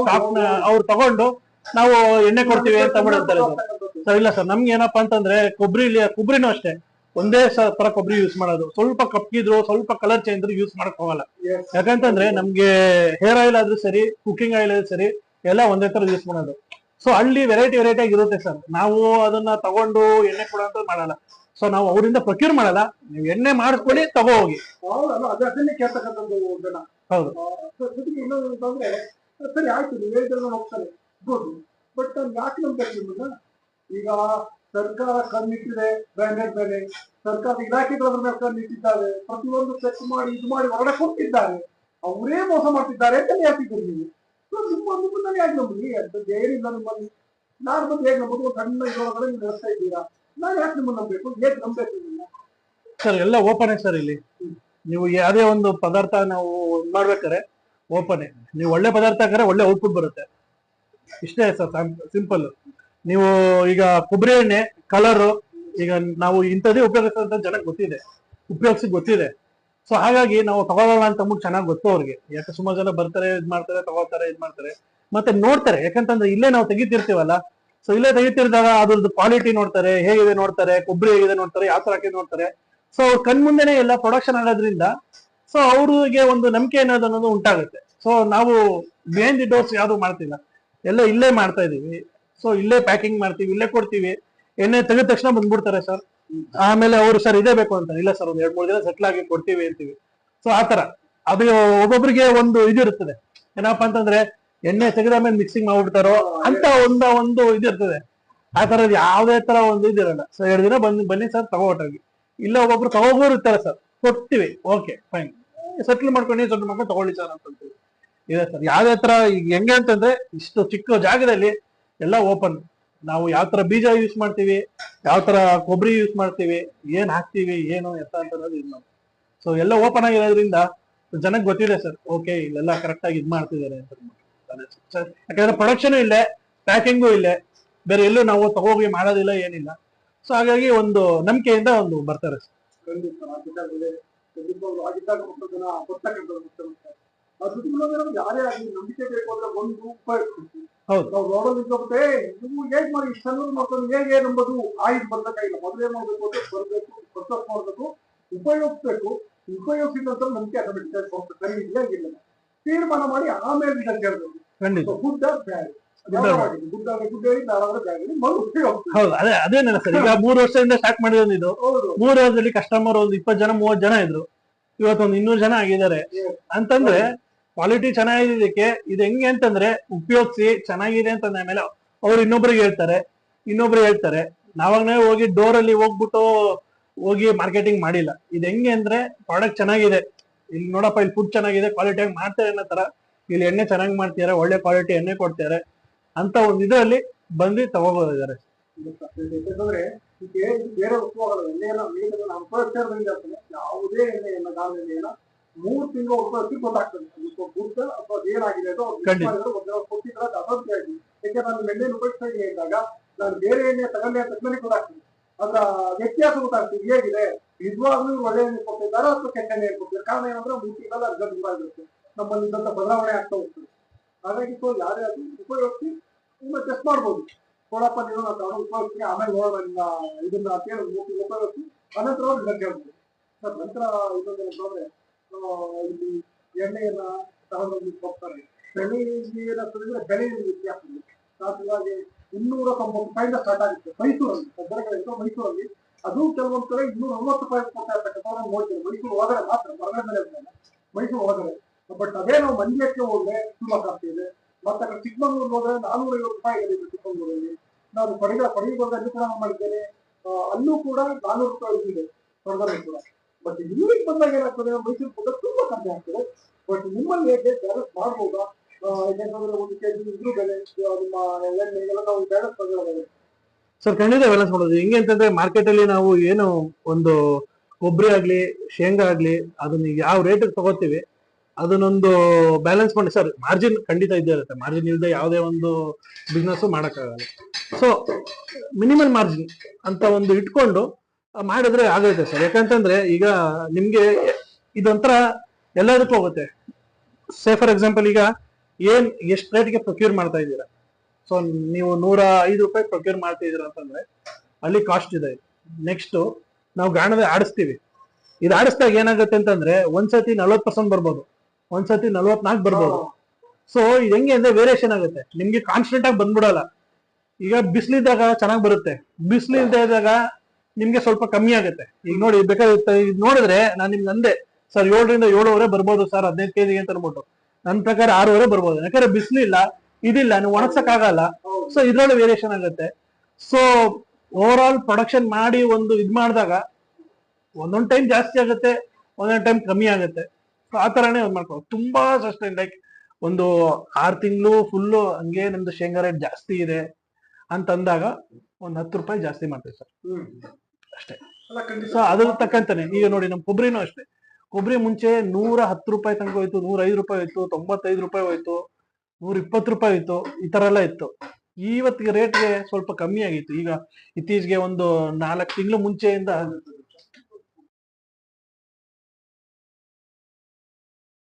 ಸ್ಟಾಕ್. ಅವ್ರು ತಗೊಂಡು ನಾವು ಎಣ್ಣೆ ಕೊಡ್ತೀವಿ ಅಂತ ಮಾಡ್ತಾರೆ ಸರ್ ಇಲ್ಲ ಸರ್ ನಮ್ಗೆ ಏನಪ್ಪಾ ಅಂತಂದ್ರೆ ಕೊಬ್ಬರಿ ಕೊಬ್ಬರಿನೂ ಅಷ್ಟೇ. ಒಂದೇ ತರ ಕೊಬ್ಬರಿ ಯೂಸ್ ಮಾಡೋದು. ಸ್ವಲ್ಪ ಕಪ್ಪಿದ್ರು ಸ್ವಲ್ಪ ಕಲರ್ ಚೇಂಜ್ ಯೂಸ್ ಮಾಡಕ್ ಹೋಗಲ್ಲ. ಯಾಕಂತಂದ್ರೆ ನಮ್ಗೆ ಹೇರ್ ಆಯಿಲ್ ಆದ್ರೂ ಸರಿ ಕುಕಿಂಗ್ ಆಯಿಲ್ ಆದ್ರೂ ಸರಿ ಎಲ್ಲ ಒಂದೇ ತರ ಯೂಸ್ ಮಾಡೋದು. ಸೊ ಅಲ್ಲಿ ವೆರೈಟಿ ವೆರೈಟಿ ಆಗಿರುತ್ತೆ ಸರ್. ನಾವು ಅದನ್ನ ತಗೊಂಡು ಎಣ್ಣೆ ಕೊಡೋಂತ ಮಾಡಲ್ಲ. ಸೊ ನಾವು ಅವರಿಂದ ಪ್ರೊಕ್ಯೂರ್ ಮಾಡಲ್ಲ. ನೀವು ಎಣ್ಣೆ ಮಾಡಿಸ್ಕೊಳ್ಳಿ ತಗೋ ಹೋಗಿ. ಹೌದು. ಸರಿ ಆಯ್ತು ನೀವು ಹೇಳಿದ್ರೆ ಹೋಗ್ತಾರೆ. ಬಟ್ ಯಾಕೆ ನಮ್ಗೆ ನಿಮ್ಮನ್ನ ಈಗ ಸರ್ಕಾರ ಕಣ್ಣಿಟ್ಟಿದೆ ಬ್ರಾಂಡೆಡ್ ಮೇಲೆ. ಸರ್ಕಾರ ಇಲಾಖೆಗಳ ಮೇಲೆ ಕಣ್ಣಿಟ್ಟಿದ್ದಾರೆ. ಪ್ರತಿಯೊಂದು ಚೆಕ್ ಮಾಡಿ, ಇದು ಮಾಡಿ ಹೊರಗಡೆ ಕೊಟ್ಟಿದ್ದಾರೆ. ಅವರೇ ಮೋಸ ಮಾಡ್ತಿದ್ದಾರೆ ಅಂತ ಹೇಳ್ತಿದ್ದೀರಿ ನೀವು? ನಿಮ್ಮ ನಿಮ್ಮನ್ನ ಯಾಕೆ ನಂಬಿ ಅಂತ ಏನಿಲ್ಲ ನಿಮ್ಮಲ್ಲಿ. ನಾನು ಬಂದು ಹೇಗೆ ನಂಬೋದು? ಸಣ್ಣ ಇದರೊಳಗಡೆ ನೀವು ನಡೆಸ್ತಾ ಇದ್ದೀರಾ? ನಾನು ಯಾಕೆ ನಿಮ್ಮ ನಂಬಬೇಕು? ಹೇಗೆ ನಂಬಬೇಕು ಸರ್, ಎಲ್ಲ ಓಪನ್ ಸರ್ ಇಲ್ಲಿ? ನೀವು ಯಾವುದೇ ಒಂದು ಪದಾರ್ಥ ನಾವು ಮಾಡ್ಬೇಕಾರೆ ಓಪನ್ ನೀವು ಒಳ್ಳೆ ಪದಾರ್ಥ ಹಾಕಿದ್ರೆ ಒಳ್ಳೆ ಔಟ್ಪುಟ್ ಬರುತ್ತೆ. ಇಷ್ಟೇ ಸರ್ ಸಿಂಪಲ್ ನೀವು ಈಗ ಕೊಬ್ಬರಿ ಎಣ್ಣೆ ಕಲರ್ ಈಗ ನಾವು ಇಂಥದ್ದೇ ಉಪಯೋಗಿಸ್ತಂತ ಜನಕ್ಕೆ ಗೊತ್ತಿದೆ, ಉಪಯೋಗಿಸಿ ಗೊತ್ತಿದೆ. ಸೊ ಹಾಗಾಗಿ ನಾವು ತಗೊಳ್ಳೋಣ ಅಂತ ಮುಂದೆ ಚೆನ್ನಾಗಿ ಗೊತ್ತು ಅವ್ರಿಗೆ. ಯಾಕೆ ಸುಮಾರು ಜನ ಬರ್ತಾರೆ, ಇದ್ ಮಾಡ್ತಾರೆ ತಗೋತಾರೆ ಇದ್ ಮಾಡ್ತಾರೆ. ಮತ್ತೆ ನೋಡ್ತಾರೆ, ಯಾಕಂತಂದ್ರೆ ಇಲ್ಲೇ ನಾವು ತೆಗಿತಿರ್ತೀವಲ್ಲ ಸೊ ಇಲ್ಲೇ ತೆಗಿತಿರ್ದಾಗ ಅದ್ರದ್ದು ಕ್ವಾಲಿಟಿ ನೋಡ್ತಾರೆ, ಹೇಗಿದೆ ನೋಡ್ತಾರೆ, ಕೊಬ್ಬರಿ ಹೇಗಿದೆ ನೋಡ್ತಾರೆ, ಯಾವ ತರ ಹಾಕಿದ್ ನೋಡ್ತಾರೆ. ಸೊ ಅವ್ರ ಕಣ್ ಮುಂದೆನೆ ಎಲ್ಲ ಪ್ರೊಡಕ್ಷನ್ ಆಗೋದ್ರಿಂದ ಸೊ ಅವ್ರಿಗೆ ಒಂದು ನಂಬಿಕೆ ಅನ್ನೋದು ಅನ್ನೋದು ಉಂಟಾಗುತ್ತೆ. ಸೊ ನಾವು ಬೇಂದಿ ಡೋಸ್ ಯಾವ್ದು ಮಾಡ್ತಿಲ್ಲ. ಎಲ್ಲ ಇಲ್ಲೇ ಮಾಡ್ತಾ ಇದೀವಿ. ಸೊ ಇಲ್ಲೇ ಪ್ಯಾಕಿಂಗ್ ಮಾಡ್ತೀವಿ, ಇಲ್ಲೇ ಕೊಡ್ತೀವಿ. ಎಣ್ಣೆ ತೆಗೆದ ತಕ್ಷಣ ಬಂದ್ಬಿಡ್ತಾರೆ ಸರ್ ಆಮೇಲೆ ಅವರು, ಸರ್, ಇದೇ ಬೇಕು ಅಂತ. ಇಲ್ಲ ಸರ್ ಒಂದ್ ಎರಡ್ ಮೂರು ದಿನ ಸೆಟ್ಲ್ ಆಗಿ ಕೊಡ್ತೀವಿ, ಅಂತೀವಿ. ಸೊ ಆತರ ಅದು ಒಬ್ಬೊಬ್ರಿಗೆ ಒಂದು ಇದಿರ್ತದೆ ಏನಪ್ಪಾ ಅಂತಂದ್ರೆ, ಎಣ್ಣೆ ತೆಗೆದ ಮೇಲೆ ಮಿಕ್ಸಿಂಗ್ ಮಾಡ್ಬಿಡ್ತಾರೋ, ಅಂತ ಒಂದ ಒಂದು ಇದಿರ್ತದೆ ಆ ತರದ್ ಯಾವ್ದೇ ತರ ಒಂದು ಇದಿರಲ್ಲ ಸೊ ಎರಡು ದಿನ ಬಂದ್, ಬನ್ನಿ ಸರ್ ತಗೋಟಾಗಿ ಇಲ್ಲ ಒಬ್ಬೊಬ್ರು ತಗೋಬೋರು ಇರ್ತಾರೆ ಸರ್ ಕೊಡ್ತೀವಿ. ಓಕೆ ಫೈನ್ ಸೆಟ್ಲ್ ಮಾಡ್ಕೊಂಡು ಸೆಟ್ಲ್ ಮಾಡ್ಕೊಂಡು ತಗೊಳ್ಳಿ ಸರ್ ಅಂತ ಇದೆ ಸರ್ ಯಾವ್ದೇ ತರ ಈಗ ಹೆಂಗೆ ಅಂತಂದ್ರೆ, ಇಷ್ಟು ಚಿಕ್ಕ ಜಾಗದಲ್ಲಿ ಎಲ್ಲ ಓಪನ್ ನಾವು ಯಾವ ತರ ಬೀಜ ಯೂಸ್ ಮಾಡ್ತೀವಿ, ಯಾವ ತರ ಕೊಬ್ಬರಿ ಯೂಸ್ ಮಾಡ್ತೀವಿ, ಏನ್ ಹಾಕ್ತೀವಿ, ಏನು, ಎತ್ತ ಅಂತ ಅನ್ನೋದು ಇದು ನಾವು ಸೊ ಎಲ್ಲ ಓಪನ್ ಆಗಿರೋದ್ರಿಂದ ಜನಕ್ಕೆ ಗೊತ್ತಿದೆ ಸರ್ ಓಕೆ ಇಲ್ಲೆಲ್ಲ ಕರೆಕ್ಟ್ ಆಗಿ ಇದ್ ಮಾಡ್ತಿದ್ದಾರೆ ಅಂತ. ಯಾಕಂದ್ರೆ ಪ್ರೊಡಕ್ಷನ್ ಇಲ್ಲೇ ಪ್ಯಾಕಿಂಗು ಇಲ್ಲೇ, ಬೇರೆ ಎಲ್ಲೂ ನಾವು ತಗೋಗಿ ಮಾಡೋದಿಲ್ಲ, ಏನಿಲ್ಲ ಸೊ ಹಾಗಾಗಿ ಒಂದು ನಂಬಿಕೆಯಿಂದ ಒಂದು ಬರ್ತಾರೆ ಸರ್. ಯಾರೇ ಆಗಲಿ ನಂಬಿಕೆ ಬೇಕು ಅಂದ್ರೆ ಒಂದು ರೂಪಾಯಿ. ಹೌದು. ನಾವು ರೋಡಲ್ಲಿ ನಿಂತ್ಕೊಂಡ್ಬಿಟ್ಟೆ ನೀವು ಹೇಗ್ ಮಾಡಿ ಇಷ್ಟು ಸಣ್ಣ ಮಾಡ್ಕೊಂಡು ಹೇಗೆ ನಂಬೋದು? ಆಯ್ತು ಬರ್ಬೇಕಾಗಿಲ್ಲ ಮೊದಲೇ ಮಾಡ್ಬೇಕು ಅಂದ್ರೆ ಬರ್ಬೇಕು ಪ್ರೊಸೆಸ್ ಮಾಡ್ಬೇಕು ಉಪಯೋಗಿಸ್ಬೇಕು. ಉಪಯೋಗಿಸಿದ ನಂತರ ನಂಬಿಕೆ ಆಟೋಮೆಟಿಕ್ ಸರಿ ಇದೆಯಾ ಇಲ್ಲ ತೀರ್ಮಾನ ಮಾಡಿ ಆಮೇಲೆ ಇದಕ್ಕೆ ಹೇಳ್ಬೇಕು ಖಂಡಿತ. ಗುಡ್ಡ ಬ್ಯಾಗ್ ಗುಡ್ಡ. ಗುಡ್ಡ ನಾಳೆ ಬ್ಯಾಗ್ ಮರು ಉಪಯೋಗ ಹೌದು ಅದೇ ಅದೇನಿಲ್ಲ ಸರ್. ಈಗ ಮೂರು ವರ್ಷದಿಂದ ಸ್ಟಾರ್ಟ್ ಮಾಡಿರೋದು ಇದು. ಮೂರು ವರ್ಷದಲ್ಲಿ ಕಸ್ಟಮರ್ ಒಂದು ಇಪ್ಪತ್ತು ಜನ ಮೂವತ್ತು ಜನ ಇದ್ರು. ಇವತ್ತೊಂದು ಇನ್ನೂರು ಜನ ಆಗಿದ್ದಾರೆ. ಅಂತಂದ್ರೆ ಕ್ವಾಲಿಟಿ ಚೆನ್ನಾಗಿದ್ದಕ್ಕೆ ಇದು ಹೆಂಗೆ ಅಂತಂದ್ರೆ ಉಪಯೋಗಿಸಿ ಚೆನ್ನಾಗಿದೆ ಅಂತ ಮೇಲೆ ಅವ್ರು ಇನ್ನೊಬ್ರಿಗೆ ಹೇಳ್ತಾರೆ, ಇನ್ನೊಬ್ರು ಹೇಳ್ತಾರೆ ನಾವಾಗನೇ ಹೋಗಿ ಡೋರ್ ಅಲ್ಲಿ ಹೋಗ್ಬಿಟ್ಟು ಹೋಗಿ ಮಾರ್ಕೆಟಿಂಗ್ ಮಾಡಿಲ್ಲ. ಇದು ಹೆಂಗೆ ಅಂದ್ರೆ ಪ್ರಾಡಕ್ಟ್ ಚೆನ್ನಾಗಿದೆ. ಇಲ್ಲಿ ನೋಡಪ್ಪ, ಇಲ್ಲಿ ಫುಡ್ ಚೆನ್ನಾಗಿದೆ ಕ್ವಾಲಿಟಿಯಾಗಿ ಮಾಡ್ತಾರೆ ಅನ್ನೋ ತರ. ಇಲ್ಲಿ ಎಣ್ಣೆ ಚೆನ್ನಾಗಿ ಮಾಡ್ತಿದ್ದಾರೆ ಒಳ್ಳೆ ಕ್ವಾಲಿಟಿ ಎಣ್ಣೆ ಕೊಡ್ತಾರೆ ಅಂತ ಒಂದು ಇದರಲ್ಲಿ ಬಂದು ತಗೋಬೋದಿದ್ದಾರೆ ಎಣ್ಣೆಯನ್ನ ನೀರನ್ನ ನಾವು ಉಪಯೋಗಿಸ್ತಾ ಯಾವುದೇ ಎಣ್ಣೆ ಎಲ್ಲ ಮೂರು ತಿಂಗಳು ಉಪಯೋಗಿಸಿ ಗೊತ್ತಾಗ್ತದೆ. ಗುಡ್ಡ ಅಥವಾ ಏನಾಗಿದೆ ಅದು ಕೊಟ್ಟಿದ್ರೆ ಅಸಂಖ್ಯ ಆಗಿ ಯಾಕೆ ನಾನು ಎಣ್ಣೆಯನ್ನು ಉಪಯೋಗಿಸ್ತಾ ಇದ್ದಾಗ ಅಂದಾಗ ನಾನು ಬೇರೆ ಎಣ್ಣೆ ತಗೊಂಡೆ ಅಂತ ತಕ್ಷಣ ಗೊತ್ತಾಗ್ತದೆ. ಅದರ ವ್ಯತ್ಯಾಸ ಗೊತ್ತಾಗ್ತದೆ. ಹೇಗಿದೆ? ನಿಜವಾಗ್ಲೂ ಒಳ್ಳೆ ಎಣ್ಣೆ ಕೊಟ್ಟಿದ್ದಾರೆ ಅಥವಾ ಕೆಟ್ಟ ಎಣ್ಣೆ ಕೊಟ್ಟಿದ್ದಾರೆ? ಕಾರಣ ಏನಂದ್ರೆ ಮೂರು ತಿಂಗಳ ಅರ್ಧ ದೂರ ಆಗಿರುತ್ತೆ. ನಮ್ಮಲ್ಲಿ ಇದ್ದಂತ ಬದಲಾವಣೆ ಆಗ್ತಾ ಹೋಗ್ತದೆ ಹಾಗಾಗಿ ಸೊ ಯಾರೇ ಅದು ಉಪಯೋಗಿಸಿ ತುಂಬ ಟೆಸ್ಟ್ ಮಾಡ್ಬೋದು. ಕೊಡಪ್ಪ ನೀವು ನಾನು ಉಪಯೋಗಿಸಿ ಆಮೇಲೆ ನೋಡೋಣ ಇದನ್ನ ಕೇಳಿ ಮೂರ್ತಿ ಉಪಯೋಗಿಸಿ ಅನಂತರ ಹೇಳ್ಬೋದು ಸರ್ ನಂತರ ಇನ್ನೊಂದು ಏನಂತಂದ್ರೆ ಇದು ಎಣ್ಣೆಯನ್ನ ತಗೊಂಡು ಹೋಗ್ತಾರೆ ಬೆಳೆ ಏನಾಗ್ತದೆ ಸುರಿದ್ರೆ ಬೆಳೆ ಆಗ್ತದೆ ಸಾಧ್ಯವಾಗಿ ಇನ್ನೂರ ತೊಂಬತ್ತು ರೂಪಾಯಿಂದ ಸ್ಟಾರ್ಟ್ ಆಗುತ್ತೆ ಮೈಸೂರಲ್ಲಿ ಗೊಬ್ಬರಗಳಿತ್ತು ಮೈಸೂರಲ್ಲಿ ಅದು ಕೆಲವೊಂದು ಕಡೆ ಇನ್ನೂರ ಅರವತ್ತು ರೂಪಾಯಿ ಕೊಡ್ತಾ ಇರ್ತಕ್ಕಂಥ ನೋಡ್ತೀವಿ ಮೈಸೂರು ಒಳಗಡೆ ಮಾತ್ರ ಹೊರಗಡೆ ಮೇಲೆ ಮೈಸೂರು ಒಳಗಡೆ ಬಟ್ ಅದೇ ನಾವು ಮಂಡ್ಯಕ್ಕೆ ಹೋದ್ರೆ ತುಂಬಾ ಜಾಸ್ತಿ ಇದೆ ಮತ್ತೆ ಅಕ್ಕ ಚಿಕ್ಕಮಂಗ್ಳೂರ್ ಹೋದ್ರೆ ನಾನೂರ ಐವತ್ತು ರೂಪಾಯಿ ಆಗಿದೆ ಚಿಕ್ಕಮಂಗ್ಳೂರಲ್ಲಿ ನಾನು ಪಡೆದ ಪಡೆಯುವಾಗ ಅನುಕೂಲ ಮಾಡಿದ್ದೇನೆ ಅಲ್ಲೂ ಕೂಡ ನಾನೂರು ರೂಪಾಯಿ ಇದೆ ಹೊರಗಡೆ ಕೂಡ ಬಟ್ ಇಲ್ಲಿ ಬಂದಾಗ ಏನಾಗ್ತದೆ ಮೈಸೂರು ಕೂಡ ತುಂಬಾ ಕಮ್ಮಿ ಆಗ್ತದೆ ಬಟ್ ನಿಮ್ಮಲ್ಲಿ ಹೇಗೆ ಬ್ಯಾಲೆನ್ಸ್ ಮಾಡ್ಬೋದಾ ಯಾಕಂತಂದ್ರೆ ಒಂದು ಕೆಜಿ ಇದ್ರು ಬೆಲೆ ನಿಮ್ಮ ಎಲ್ಲ ನಾವು ಬ್ಯಾಲೆನ್ಸ್ ಸರ್ ಖಂಡಿತ ಬ್ಯಾಲೆನ್ಸ್ ಮಾಡೋದು ಹೆಂಗೆ ಅಂತಂದ್ರೆ ಮಾರ್ಕೆಟ್ ಅಲ್ಲಿ ನಾವು ಏನು ಒಂದು ಕೊಬ್ಬರಿ ಆಗ್ಲಿ, ಶೇಂಗಾ ಆಗ್ಲಿ, ಅದನ್ನ ಯಾವ ರೇಟ್ ತಗೋತೀವಿ, ಅದನ್ನೊಂದು ಬ್ಯಾಲೆನ್ಸ್ ಮಾಡಿ. ಸರ್ ಮಾರ್ಜಿನ್ ಖಂಡಿತ ಇದ್ದೇ ಇರುತ್ತೆ. ಮಾರ್ಜಿನ್ ಇಲ್ಲದೆ ಯಾವುದೇ ಒಂದು ಬಿಸ್ನೆಸ್ ಮಾಡೋಕ್ಕಾಗಲ್ಲ. ಸೊ ಮಿನಿಮಲ್ ಮಾರ್ಜಿನ್ ಅಂತ ಒಂದು ಇಟ್ಕೊಂಡು ಮಾಡಿದ್ರೆ ಆಗೈತೆ ಸರ್. ಯಾಕಂತಂದ್ರೆ ಈಗ ನಿಮ್ಗೆ ಇದೊಂಥರ ಎಲ್ಲದಕ್ಕೂ ಹೋಗುತ್ತೆ. ಸೇ ಫಾರ್ ಎಕ್ಸಾಂಪಲ್ ಈಗ ಏನ್ ಎಷ್ಟು ರೇಟ್ಗೆ ಪ್ರೊಕ್ಯೂರ್ ಮಾಡ್ತಾ ಇದ್ದೀರಾ? ಸೊ ನೀವು ನೂರ ಐದು ರೂಪಾಯಿ ಪ್ರೊಕ್ಯೂರ್ ಮಾಡ್ತಾ ಇದೀರ ಅಂತಂದ್ರೆ ಅಲ್ಲಿ ಕಾಸ್ಟ್ ಇದೆ. ನೆಕ್ಸ್ಟ್ ನಾವು ಗಾಣದ ಆಡಿಸ್ತೀವಿ. ಇದು ಆಡಿಸ್ದಾಗ ಏನಾಗುತ್ತೆ ಅಂತಂದ್ರೆ ಒಂದ್ಸತಿ ನಲ್ವತ್ ಪರ್ಸೆಂಟ್ ಬರ್ಬೋದು. ಒಂದ್ಸತಿ ನಲ್ವತ್ನಾಲ್ಕು ಬರ್ಬೋದು. ಸೊ ಇದು ಹೆಂಗೆ ಅಂದ್ರೆ ವೇರಿಯೇಷನ್ ಆಗುತ್ತೆ. ನಿಮ್ಗೆ ಕಾನ್ಸ್ಟೆಂಟ್ ಆಗಿ ಬಂದ್ಬಿಡಲ್ಲ. ಈಗ ಬಿಸಿಲಿದ್ದಾಗ ಚೆನ್ನಾಗಿ ಬರುತ್ತೆ. ಬಿಸಿಲಿಲ್ದೇ ಇದ್ದಾಗ ನಿಮ್ಗೆ ಸ್ವಲ್ಪ ಕಮ್ಮಿ ಆಗುತ್ತೆ. ಈಗ ನೋಡಿ ಬೇಕಾದ್ರೆ ಇದು ನೋಡಿದ್ರೆ ನಾನು ನಿಮ್ಗೆ ಅಂದೆ, ಸರ್ ಏಳರಿಂದ ಏಳುವರೆ ಬರ್ಬೋದು ಸರ್, ಹದಿನೈದು ಕೆಜಿಗೆ ಅಂತ ಅನ್ಬಿಟ್ಟು ನನ್ನ ಪ್ರಕಾರ ಆರೂವರೆ ಬರ್ಬೋದು. ಯಾಕಂದ್ರೆ ಬಿಸಿಲಿಲ್ಲ ಇದಿಲ್ಲ, ನೀವು ಒಣಗ್ಸಕ್ ಆಗಲ್ಲ. ಹೌದು. ಸೊ ಇದ್ರಲ್ಲಿ ವೇರಿಯೇಷನ್ ಆಗುತ್ತೆ. ಸೊ ಓವರ್ ಆಲ್ ಪ್ರೊಡಕ್ಷನ್ ಮಾಡಿ ಒಂದು ಇದು ಮಾಡಿದಾಗ ಒಂದೊಂದು ಟೈಮ್ ಜಾಸ್ತಿ ಆಗುತ್ತೆ, ಒಂದೊಂದ್ ಟೈಮ್ ಕಮ್ಮಿ ಆಗುತ್ತೆ. ಸೊ ಆ ತರಾನೇ ಒಂದ್ ಮಾಡ್ಕೋ ತುಂಬಾ ಸಸ್ಟೈನ್ ಲೈಕ್ ಒಂದು ಆರು ತಿಂಗಳು ಫುಲ್ಲು ಹಂಗೆ ನಮ್ದು ಶೇಂಗಾ ರೇಟ್ ಜಾಸ್ತಿ ಇದೆ ಅಂತ ಅಂದಾಗ ಒಂದ್ ಹತ್ತು ರೂಪಾಯಿ ಜಾಸ್ತಿ ಮಾಡ್ತೀವಿ ಸರ್. ಅಷ್ಟೇ. ಸೊ ಅದ್ರ ತಕ್ಕಂತಾನೆ ಈಗ ನೋಡಿ ನಮ್ ಕೊಬ್ಬರಿನೂ ಅಷ್ಟೇ. ಕೊಬ್ಬರಿ ಮುಂಚೆ ನೂರ ಹತ್ತು ರೂಪಾಯಿ ತನಕ ಹೋಯ್ತು ನೂರ ಐದು ರೂಪಾಯಿ ಹೋಯ್ತು ತೊಂಬತ್ತೈದು ರೂಪಾಯಿ ಹೋಯ್ತು ನೂರ ಇಪ್ಪತ್ತು ರೂಪಾಯಿ ಹೋಯ್ತು ಈ ತರ ಎಲ್ಲ ಇತ್ತು. ಇವತ್ತಿಗೆ ರೇಟ್ಗೆ ಸ್ವಲ್ಪ ಕಮ್ಮಿ ಆಗಿತ್ತು. ಈಗ ಇತ್ತೀಚೆಗೆ ಒಂದು ನಾಲ್ಕು ತಿಂಗಳು ಮುಂಚೆಯಿಂದ